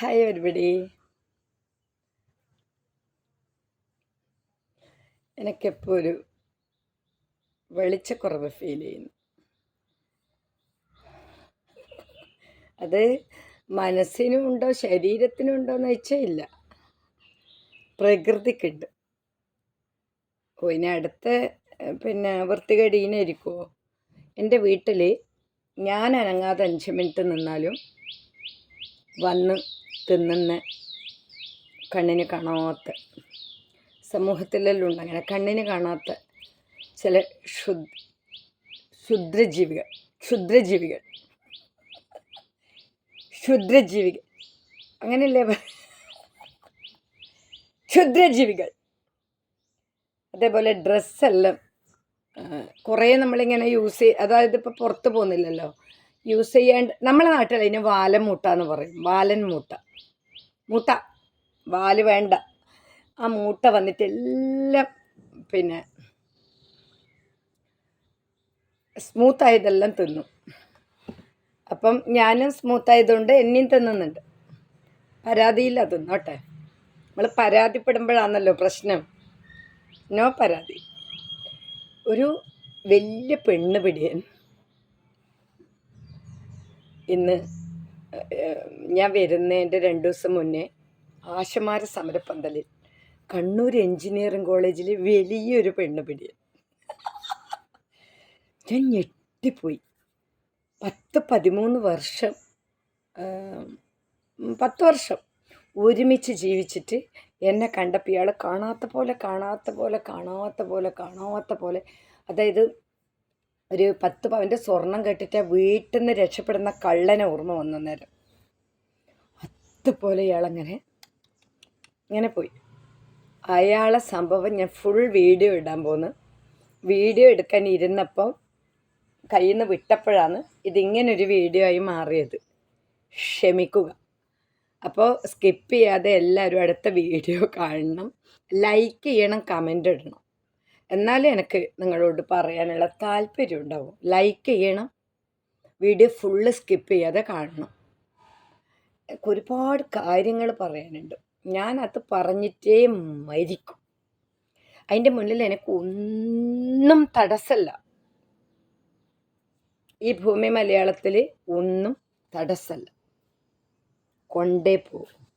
Hi everybody. എനിക്കെപ്പോൾ ഒരു വെളിച്ചക്കുറവ് feel ചെയ്യുന്നു. അത് മനസ്സിനും ഉണ്ടോ എന്ന് വെച്ചാൽ ഇല്ല. പ്രകൃതിക്കുണ്ട്. ഓ ഇനി അടുത്ത പിന്നെ പിന്നെ വൃത്തികേടീനായിരിക്കുമോ എന്റെ വീട്ടിൽ ഞാൻ അനങ്ങാതെ അഞ്ച് മിനിറ്റ് നിന്നാലും വന്ന് തിന്നുന്ന കണ്ണിന് കാണാത്ത സമൂഹത്തിലെല്ലാം അങ്ങനെ കണ്ണിന് കാണാത്ത ചില ക്ഷുദ് ക്ഷുദ്രജീവികൾ ക്ഷുദ്രജീവികൾ ക്ഷുദ്രജീവികൾ. അങ്ങനെയല്ലേ ക്ഷുദ്രജീവികൾ. അതേപോലെ ഡ്രസ്സെല്ലാം കുറേ നമ്മളിങ്ങനെ യൂസ് ചെയ്യ അതായത് ഇപ്പോൾ പുറത്ത് പോകുന്നില്ലല്ലോ. യൂസ് ചെയ്യാണ്ട് നമ്മളെ നാട്ടിൽ അതിന് വാലൻ മൂട്ട എന്ന് പറയും. വാലൻ മൂട്ട. മൂട്ട വാൽ വേണ്ട. ആ മൂട്ട വന്നിട്ട് എല്ലാം പിന്നെ സ്മൂത്തായതെല്ലാം തിന്നു. അപ്പം ഞാനും സ്മൂത്തായതുകൊണ്ട് എന്നെയും തിന്നുന്നുണ്ട്. പരാതിയില്ല തിന്നോട്ടെ നമ്മൾ പരാതിപ്പെടുമ്പോഴാണല്ലോ പ്രശ്നം. നോ പരാതി. ഒരു വലിയ പെണ്ണ് പിടിയൻ ഇന്ന് ഞാൻ വരുന്നതിന്റെ രണ്ട് ദിവസം മുന്നേ ആശമാര സമരപ്പന്തലിൽ കണ്ണൂർ എഞ്ചിനീയറിംഗ് കോളേജിൽ വലിയൊരു പെണ്ണ് പിടിയൻ ഞാൻ ഞെട്ടിപ്പോയി. പത്ത് പതിമൂന്ന് വർഷം പത്ത് വർഷം ഒരുമിച്ച് ജീവിച്ചിട്ട് എന്നെ കണ്ടപ്പോൾ ഇയാൾ കാണാത്ത പോലെ കാണാത്ത പോലെ കാണാത്ത പോലെ കാണാത്ത പോലെ അതായത് ഒരു പത്ത് പവന്റെ സ്വർണം കെട്ടിട്ട് വീട്ടിൽ നിന്ന് രക്ഷപ്പെടുന്ന കള്ളനെ ഓർമ്മ വന്ന നേരം അതുപോലെ ഇയാളങ്ങനെ ഇങ്ങനെ പോയി. അയാളെ സംഭവം ഞാൻ ഫുൾ വീഡിയോ ഇടാൻ പോന്ന്. വീഡിയോ എടുക്കാൻ ഇരുന്നപ്പം കയ്യിൽ നിന്ന് വിട്ടപ്പോഴാണ് ഇതിങ്ങനൊരു വീഡിയോ ആയി മാറിയത്. ക്ഷമിക്കുക. അപ്പോൾ സ്കിപ്പ് ചെയ്യാതെ എല്ലാവരും അടുത്ത വീഡിയോ കാണണം. ലൈക്ക് ചെയ്യണം കമന്റ് ഇടണം. എന്നാലേ എനിക്ക് നിങ്ങളോട് പറയാനുള്ള താല്പര്യം ഉണ്ടാവും ലൈക്ക് ചെയ്യണം. വീഡിയോ ഫുള്ള് സ്കിപ്പ് ചെയ്യാതെ കാണണം. ഒരുപാട് കാര്യങ്ങൾ പറയാനുണ്ട്. ഞാൻ അത് പറഞ്ഞിട്ടേ മരിക്കും. അതിന്റെ മുന്നിൽ എനിക്ക് ഒന്നും തടസ്സമല്ല ഈ ഭൂമി മലയാളത്തിൽ ഒന്നും തടസ്സമല്ല കൊണ്ടേ പോകും.